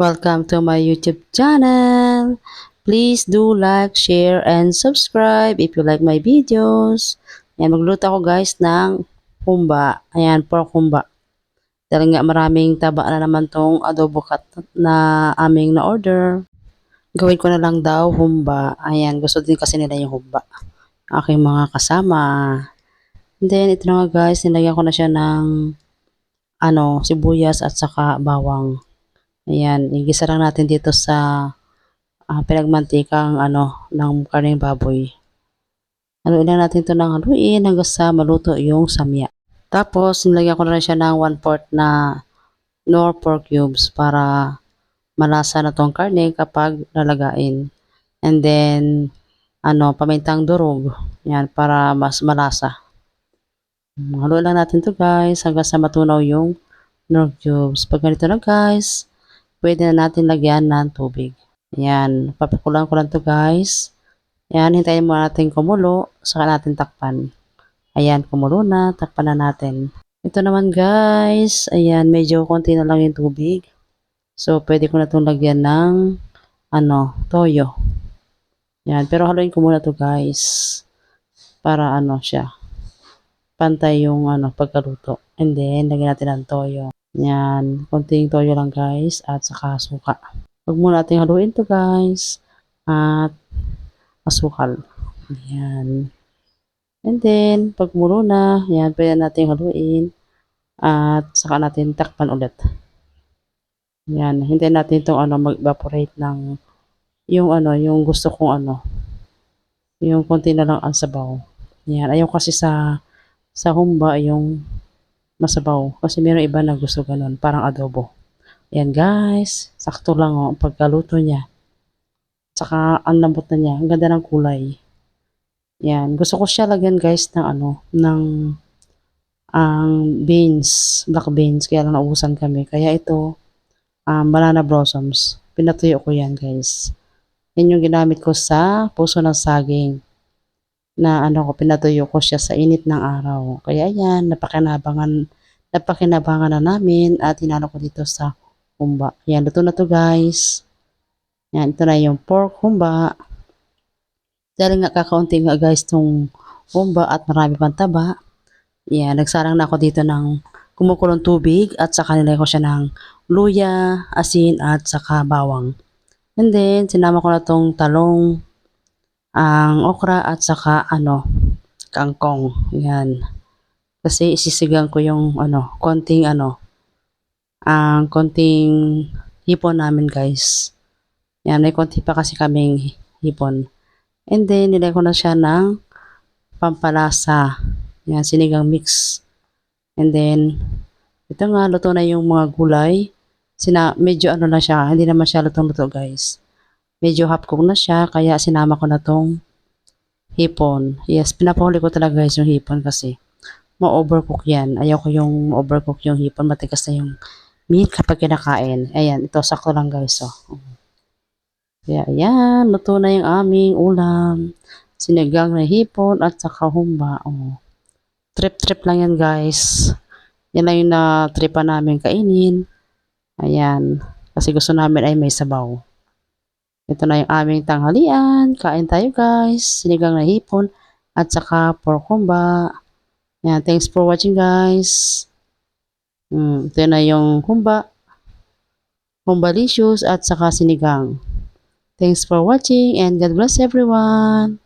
Welcome to my YouTube channel. Please do like, share, and subscribe if you like my videos. Ayan, magluto ako guys ng humba. Ayan, pork humba. Dahil nga maraming taba na naman tong adobo cut na aming na-order. Gawin ko na lang daw humba. Ayan, gusto din kasi nila yung humba. Aking mga kasama. Then, ito na nga guys, nilagyan ko na siya ng ano, sibuyas at saka bawang. Ayan, igisa lang natin dito sa ah, pinagmantikang ano, ng karning baboy. Haluin lang natin ito ng haluin hanggang sa maluto yung samya. Tapos, nilagyan ko na rin siya ng 1 4 na nor pork cubes para malasa na tong karne kapag lalagain. And then, ano, pamintang durog. Yan, para mas malasa. Haluin lang natin to guys hanggang sa matunaw yung nor cubes. Pag ganito na guys, pwede na natin lagyan ng tubig. Yan, papakulan ko lang to guys. Yan, hintayin mo natin kumulo, saka natin takpan. Ayan, kumulo na, takpan na natin. Ito naman guys, ayan, medyo konti na lang yung tubig. So, pwede ko na itong lagyan ng, ano, toyo. Yan, pero haluin ko muna to guys. Para ano siya, pantay yung ano, pagkaluto. And then, lagyan natin ng toyo. Yan, konting toyo lang guys, at saka suka. Huwag muna natin haluin to guys. At asukal. Yan. And then, pag mulo na, yan, pwede natin haluin. At saka natin takpan ulit. Yan, hintayin natin itong ano, mag-evaporate ng yung ano, yung gusto kong ano, yung konti na lang ang sabaw. Yan, ayaw kasi sa sa humba yung masabaw. Kasi meron iba na gusto ganun, parang adobo. Yan guys, sakto lang oh, ang pagkaluto niya. Tsaka ang lambot na niya, ang ganda ng kulay. Yan, gusto ko siya lagyan guys ng ano, ng ang beans, black beans, kaya lang naubusan kami. Kaya ito, um, banana blossoms. Pinatuyo ko yan guys. Yan yung ginamit ko sa puso ng saging na ano ko, pinatuyo ko siya sa init ng araw. Kaya yan, napakinabangan, napakinabangan na namin at hinalo ko dito sa humba. Yan, luto na to guys. Yan, ito na yung pork humba. Dahil nga kakaunti nga guys tong humba at marami pang taba. Yan, nagsarang na ako dito ng kumukulong tubig at saka nilagay ko siya ng luya, asin at saka bawang. And then, sinama ko na tong talong, ang okra at saka ano, kangkong. Yan. Kasi isisigang ko yung ano, konting ano, ang konting hipon namin guys. Yan, may konti pa kasi kaming hipon. And then, nilagay ko na siya ng pampalasa. Yan, sinigang mix. And then, ito nga, luto na yung mga gulay. Sina, medyo ano na siya, hindi naman siya lutong-luto guys. Medyo cook na siya, kaya sinama ko na tong hipon. Yes, pinapahuli ko talaga guys yung hipon kasi ma-overcook yan. Ayaw ko yung overcook yung hipon, matigas na yung meat kapag kinakain. Ayan, ito sakto lang guys. Oh. Kaya ayan, luto na yung aming ulam. Sinigang na hipon at saka humba. Oh. Trip-trip lang yan guys. Yan lang yung na-tripa namin kainin. Ayan. Kasi gusto namin ay may sabaw. Ito na yung aming tanghalian. Kain tayo guys. Sinigang na hipon at saka pork humba. Ayan. Thanks for watching guys. Hmm, ito na yung humba. Humbalicious at saka sinigang. Thanks for watching and God bless everyone.